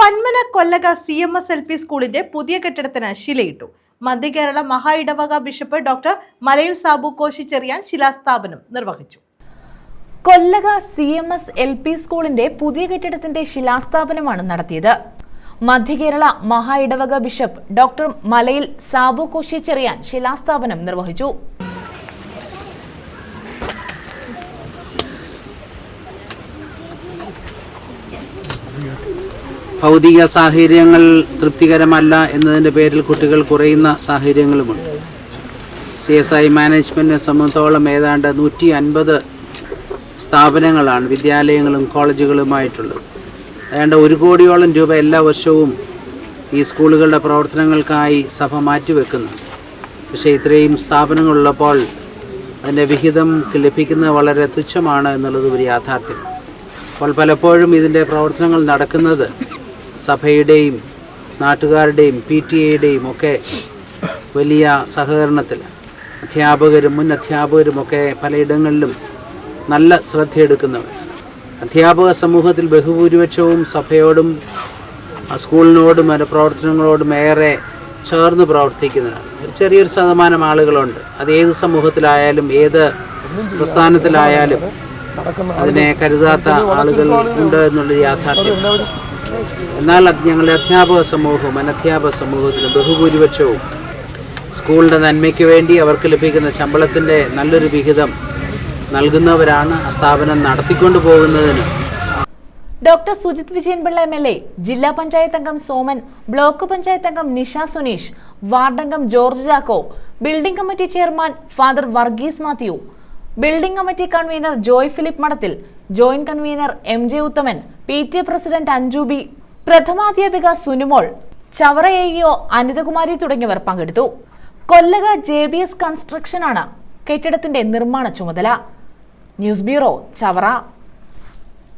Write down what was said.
Panmana Kollaka C M S L P സ്കൂളിന്റെ പുതിയ കെട്ടിടത്തിന് ശിലയിട്ടു. മധ്യ കേരള മഹാ ഇടവക ബിഷപ്പ് ഡോക്ടർ മലയിൽ സാബു കോശി ചെറിയാൻ ശിലാസ്ഥാപനം നിർവഹിച്ചു. Kollaka C M S L P സ്കൂളിന്റെ പുതിയ കെട്ടിടത്തിന്റെ ശിലാസ്ഥാപനമാണ് നടത്തിയത്. മധ്യകേരള മഹാ ഇടവക ബിഷപ്പ് ഡോക്ടർ മലയിൽ സാബു കോശി ചെറിയാൻ ശിലാസ്ഥാപനം നിർവഹിച്ചു. ഭൗതിക സാഹചര്യങ്ങൾ തൃപ്തികരമല്ല എന്നതിന്റെ പേരിൽ കുട്ടികൾ കുറയുന്ന സാഹചര്യങ്ങളുമുണ്ട്. സി എസ് ഐ മാനേജ്മെന്റിനെ സംബന്ധിച്ചോളം ഏതാണ്ട് നൂറ്റി അൻപത് സ്ഥാപനങ്ങളാണ് വിദ്യാലയങ്ങളും കോളേജുകളുമായിട്ടുള്ളത്. ഏതാണ്ട് ഒരു കോടിയോളം രൂപ എല്ലാ വർഷവും ഈ സ്കൂളുകളുടെ പ്രവർത്തനങ്ങൾക്കായി സഭ മാറ്റിവെക്കുന്നു. പക്ഷേ ഇത്രയും സ്ഥാപനങ്ങളുള്ളപ്പോൾ അതിന്റെ വിഹിതം ലഭിക്കുന്നത് വളരെ തുച്ഛമാണ് എന്നുള്ളത് ഒരു യാഥാർത്ഥ്യം. അപ്പോൾ പലപ്പോഴും ഇതിന്റെ പ്രവർത്തനങ്ങൾ നടക്കുന്നത് സഭയുടെയും നാട്ടുകാരുടെയും പി ടി എയുടെയും ഒക്കെ വലിയ സഹകരണത്തിൽ. അധ്യാപകരും മുൻ അധ്യാപകരും ഒക്കെ പലയിടങ്ങളിലും നല്ല ശ്രദ്ധയെടുക്കുന്നവർ അധ്യാപക സമൂഹത്തിൽ ബഹുഭൂരിപക്ഷവും സഭയോടും സ്കൂളിനോടും അതിന്റെ പ്രവർത്തനങ്ങളോടും ഏറെ ചേർന്ന് പ്രവർത്തിക്കുന്നതാണ് ഒരു ചെറിയൊരു ശതമാനം ആളുകളുണ്ട്. അത് ഏത് സമൂഹത്തിലായാലും ഏത് പ്രസ്ഥാനത്തിലായാലും അതിനെ കരുതാത്ത ആളുകൾ ഉണ്ട് എന്നുള്ള യാഥാർത്ഥ്യം. എന്നാൽ അത് ഞങ്ങളുടെ അധ്യാപക സമൂഹവും അനധ്യാപക സമൂഹത്തിലും ബഹുഭൂരിപക്ഷവും സ്കൂളിന്റെ നന്മയ്ക്ക് വേണ്ടി അവർക്ക് ലഭിക്കുന്ന ശമ്പളത്തിന്റെ നല്ലൊരു വിഹിതം നൽകുന്നവരാണ് ആ സ്ഥാപനം നടത്തിക്കൊണ്ടു പോകുന്നതിന്. Doctor Sujith Vijayan Pillai M L A ജില്ലാ പഞ്ചായത്ത് അംഗം സോമൻ ബ്ലോക്ക് പഞ്ചായത്ത് അംഗം Nisha Suneesh വാർഡംഗം George Jacko building committee chairman father Varghese Mathew building committee convener Joy Philip Madathil joint convener M J Uthaman P T A president Anju B പ്രഥമാധ്യാപിക Sunumol Chavara A Anithakumari തുടങ്ങിയവർ പങ്കെടുത്തു. Kollaka J B S കൺസ്ട്രക്ഷനാണ് കെട്ടിടത്തിന്റെ നിർമ്മാണ ചുമതല. News bureau Chavara.